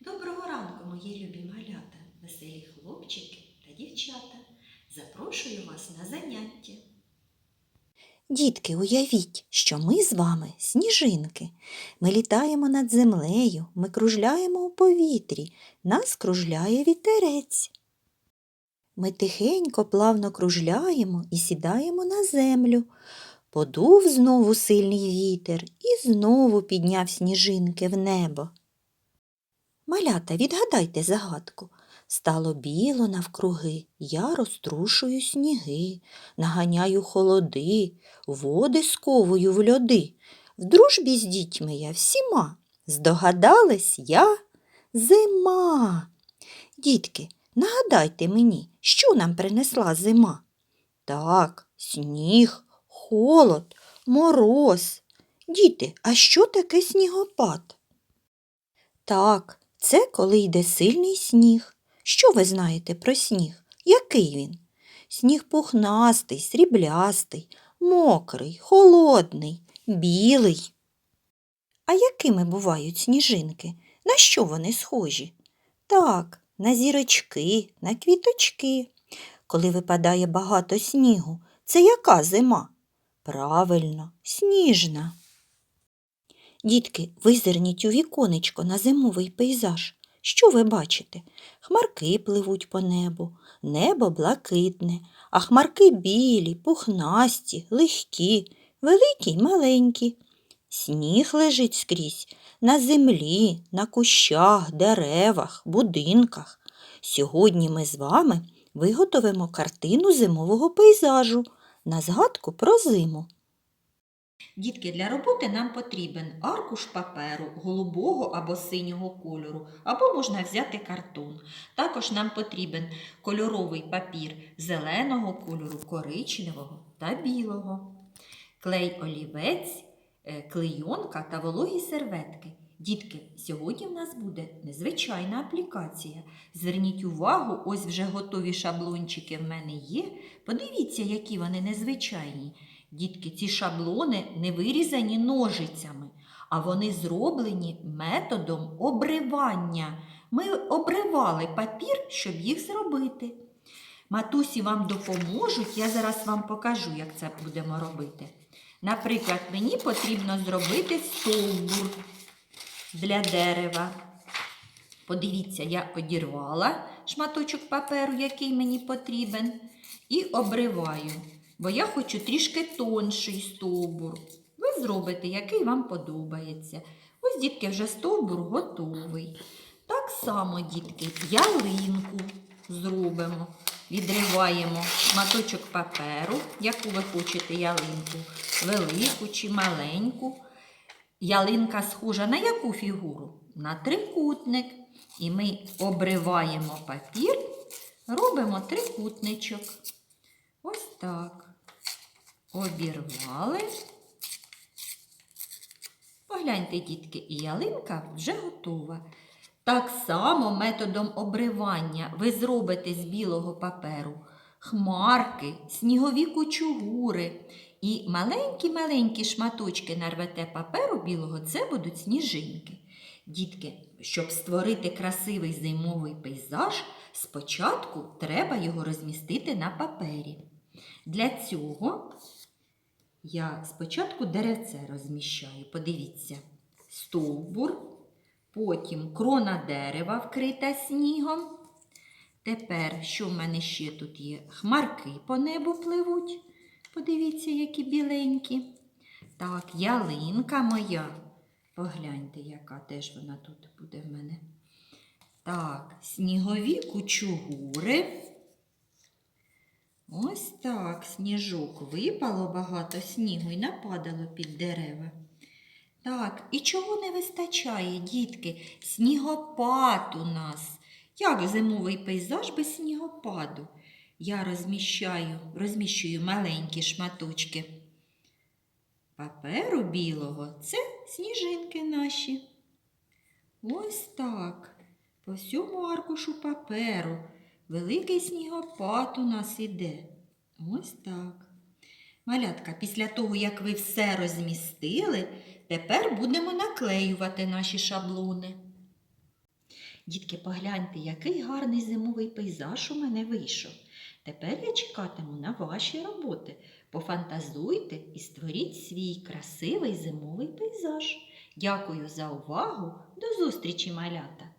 Доброго ранку, мої любі малята, веселі хлопчики та дівчата. Запрошую вас на заняття. Дітки, уявіть, що ми з вами сніжинки. Ми літаємо над землею, ми кружляємо у повітрі, нас кружляє вітерець. Ми тихенько, плавно кружляємо і сідаємо на землю. Подув знову сильний вітер і знову підняв сніжинки в небо. Малята, відгадайте загадку. Стало біло навкруги, я розтрушую сніги, наганяю холоди, води сковую в льоди. В дружбі з дітьми я всіма. Здогадались я зима. Дітки, нагадайте мені, що нам принесла зима? Так, сніг, холод, мороз. Діти, а що таке снігопад? Так, це коли йде сильний сніг. Що ви знаєте про сніг? Який він? Сніг пухнастий, сріблястий, мокрий, холодний, білий. А якими бувають сніжинки? На що вони схожі? Так, на зірочки, на квіточки. Коли випадає багато снігу, це яка зима? Правильно, сніжна. Дітки, визирніть у віконечко на зимовий пейзаж. Що ви бачите? Хмарки пливуть по небу, небо блакитне, а хмарки білі, пухнасті, легкі, великі й маленькі. Сніг лежить скрізь на землі, на кущах, деревах, будинках. Сьогодні ми з вами виготовимо картину зимового пейзажу на згадку про зиму. Дітки, для роботи нам потрібен аркуш паперу голубого або синього кольору, або можна взяти картон. Також нам потрібен кольоровий папір зеленого кольору, коричневого та білого, клей олівець, е, клейонка та вологі серветки. Дітки, сьогодні в нас буде незвичайна аплікація. Зверніть увагу, ось вже готові шаблончики в мене є. Подивіться, які вони незвичайні. Дітки, ці шаблони не вирізані ножицями, а вони зроблені методом обривання. Ми обривали папір, щоб їх зробити. Матусі вам допоможуть, я зараз вам покажу, як це будемо робити. Наприклад, мені потрібно зробити стовбур для дерева. Подивіться, я одірвала шматочок паперу, який мені потрібен, і обриваю, бо я хочу трішки тонший стовбур. Ви зробите, який вам подобається. Ось, дітки, вже стовбур готовий. Так само, дітки, ялинку зробимо. Відриваємо шматочок паперу, яку ви хочете ялинку, велику чи маленьку. Ялинка схожа на яку фігуру? На трикутник. І ми обриваємо папір, робимо трикутничок. Ось так. Обірвали. Погляньте, дітки, і ялинка вже готова. Так само методом обривання ви зробите з білого паперу хмарки, снігові кучугури і маленькі-маленькі шматочки нарвете паперу білого це будуть сніжинки. Дітки, щоб створити красивий зимовий пейзаж, спочатку треба його розмістити на папері. Для цього я спочатку деревце розміщаю. Подивіться, стовбур, потім крона дерева вкрита снігом. Тепер, що в мене ще тут є? Хмарки по небу пливуть. Подивіться, які біленькі. Так, ялинка моя. Погляньте, яка теж вона тут буде в мене. Так, снігові кучугури. Ось так, сніжок. Випало багато снігу і нападало під дерева. Так, і чого не вистачає, дітки? Снігопад у нас. Як зимовий пейзаж без снігопаду? Я розміщаю, розміщую маленькі шматочки паперу білого. Це сніжинки наші. Ось так. По всьому аркушу паперу. Великий снігопад у нас іде. Ось так. Малятка, після того, як ви все розмістили, тепер будемо наклеювати наші шаблони. Дітки, погляньте, який гарний зимовий пейзаж у мене вийшов. Тепер я чекатиму на ваші роботи. Пофантазуйте і створіть свій красивий зимовий пейзаж. Дякую за увагу. До зустрічі, малята!